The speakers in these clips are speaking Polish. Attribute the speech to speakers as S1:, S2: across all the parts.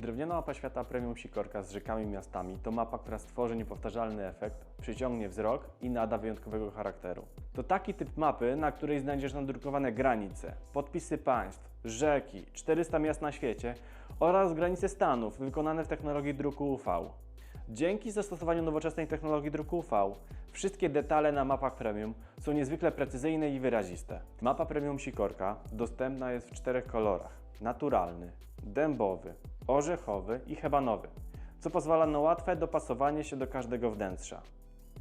S1: Drewniana mapa świata Premium Sikorka z rzekami i miastami to mapa, która stworzy niepowtarzalny efekt, przyciągnie wzrok i nada wyjątkowego charakteru. To taki typ mapy, na której znajdziesz nadrukowane granice, podpisy państw, rzeki, 400 miast na świecie oraz granice stanów wykonane w technologii druku UV. Dzięki zastosowaniu nowoczesnej technologii druku UV, wszystkie detale na mapach premium są niezwykle precyzyjne i wyraziste. Mapa premium Sikorka dostępna jest w czterech kolorach: naturalny, dębowy, orzechowy i hebanowy, co pozwala na łatwe dopasowanie się do każdego wnętrza.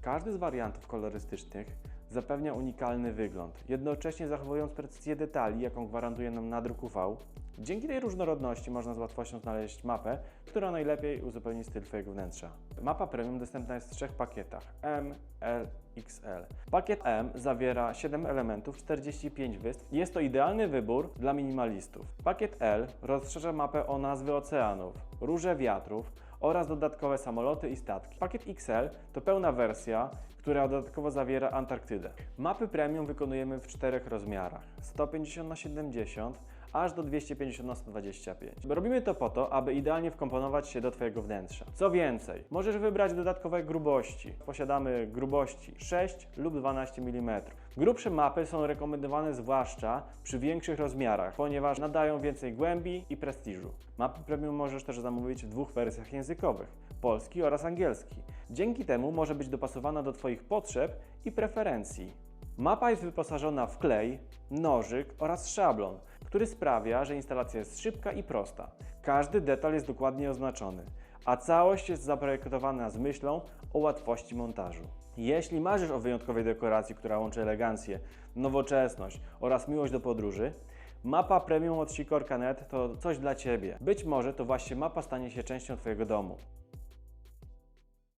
S1: Każdy z wariantów kolorystycznych zapewnia unikalny wygląd, jednocześnie zachowując precyzję detali, jaką gwarantuje nam nadruk UV. Dzięki tej różnorodności można z łatwością znaleźć mapę, która najlepiej uzupełni styl Twojego wnętrza. Mapa Premium dostępna jest w trzech pakietach M, L, XL. Pakiet M zawiera 7 elementów, 45 wysp. Jest to idealny wybór dla minimalistów. Pakiet L rozszerza mapę o nazwy oceanów, róże wiatrów oraz dodatkowe samoloty i statki. Pakiet XL to pełna wersja, która dodatkowo zawiera Antarktydę. Mapy premium wykonujemy w czterech rozmiarach: 150 na 70 aż do 250 na 125. Robimy to po to, aby idealnie wkomponować się do Twojego wnętrza. Co więcej, możesz wybrać dodatkowe grubości. Posiadamy grubości 6 lub 12 mm. Grubsze mapy są rekomendowane zwłaszcza przy większych rozmiarach, ponieważ nadają więcej głębi i prestiżu. Mapy premium możesz też zamówić w dwóch wersjach językowych: polski oraz angielski. Dzięki temu może być dopasowana do Twoich potrzeb i preferencji. Mapa jest wyposażona w klej, nożyk oraz szablon, który sprawia, że instalacja jest szybka i prosta. Każdy detal jest dokładnie oznaczony, a całość jest zaprojektowana z myślą o łatwości montażu. Jeśli marzysz o wyjątkowej dekoracji, która łączy elegancję, nowoczesność oraz miłość do podróży, mapa premium od Sikorka.net to coś dla Ciebie. Być może to właśnie mapa stanie się częścią Twojego domu.